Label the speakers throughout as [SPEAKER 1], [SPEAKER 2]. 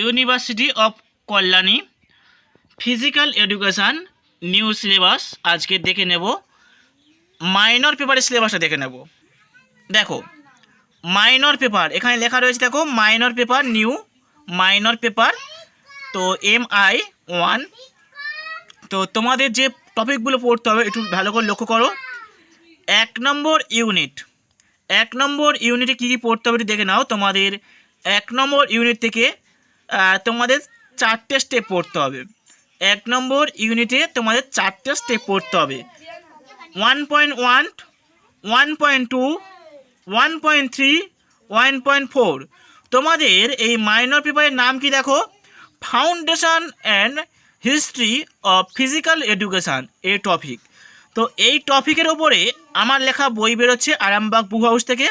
[SPEAKER 1] University of Kalyani physical education new syllabus আজকে দেখে নেব। মাইনর পেপারের সিলেবাসটা দেখে নেব। দেখো মাইনর পেপার এখানে লেখা রয়েছে দেখো minor paper new minor paper তো এম আই ওয়ান তো তোমাদের যে টপিকগুলো পড়তে হবে, একটু ভালো করে লক্ষ্য করো। এক নম্বর ইউনিট এক নম্বর ইউনিটে কী কী পড়তে হবে দেখে নাও। তোমাদের এক নম্বর ইউনিট থেকে তোমাদের চারটে স্টেপ পড়তে হবে। এক নম্বর ইউনিটে তোমাদের চারটে স্টেপ পড়তে হবে। One point one one point two one point three one point four তোমাদের এই মাইনর পেপারের নাম কি দেখো? Foundation and history of physical education এই টপিক তো এই টপিকের ওপরে আমার লেখা বই বেরোচ্ছে আরামবাগ বুক হাউস থেকে।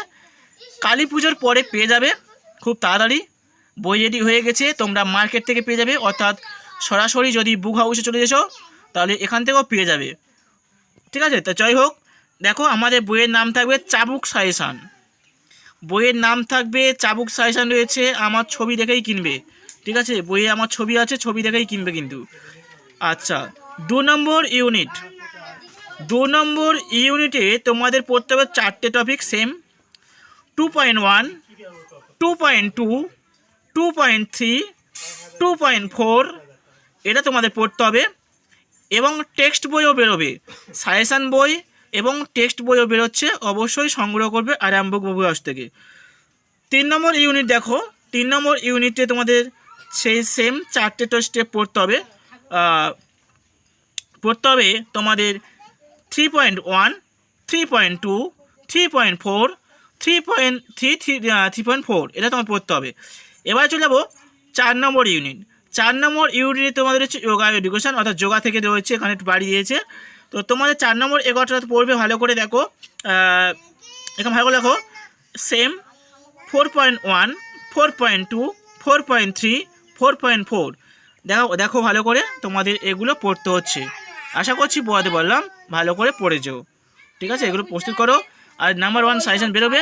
[SPEAKER 1] কালী পুজোর পরে পেয়ে যাবে। খুব তাড়াতাড়ি। বই রেডি হয়ে গেছে, তোমরা মার্কেট থেকে পেয়ে যাবে। অর্থাৎ সরাসরি যদি বুক হাউসে চলে এসো, তাহলে এখান থেকেও পেয়ে যাবে। ঠিক আছে? তো যাই হোক, দেখো আমাদের বইয়ের নাম থাকবে চাবুক সাজেশান বইয়ের নাম থাকবে চাবুক সাজেশান রয়েছে, আমার ছবি দেখেই কিনবে। ঠিক আছে? বইয়ে আমার ছবি আছে, ছবি দেখেই কিনবে কিন্তু। আচ্ছা দু নম্বর ইউনিট দু নম্বর ইউনিটে তোমাদের পড়তে হবে চারটে topic same two point one two point two two point three two point four এটা তোমাদের পড়তে হবে। এবং টেক্সট বইও বেরোবে। সাজেশান বই এবং টেক্সট বইও বেরোচ্ছে। অবশ্যই সংগ্রহ করবে আরামবক হাউস থেকে। তিন নম্বর ইউনিট দেখো। তিন নম্বর ইউনিটে তোমাদের সেই সেম চারটে তো স্টেপ পড়তে হবে। পড়তে হবে তোমাদের three point one three point two three point four three point three three three point four এটা তোমার পড়তে হবে। এবার চলে যাব চার নম্বর ইউনিট চার নম্বর ইউনিটে তোমাদের হচ্ছে যোগা এডুকেশন অর্থাৎ যোগা থেকে রয়েছে, এখানে একটু বাড়ি দিয়েছে। তো তোমাদের চার নম্বর এগারোটা পড়বে ভালো করে দেখো। এখানে ভালো করে দেখো। Same four point one four point two four point three four point four দেখো দেখো ভালো করে তোমাদের এগুলো পড়তে হচ্ছে। আশা করছি পড়াতে বললাম ভালো করে পড়ে যেও। ঠিক আছে? এগুলো প্রস্তুত করো। আর নাম্বার ওয়ান সাজেশন বেরোবে।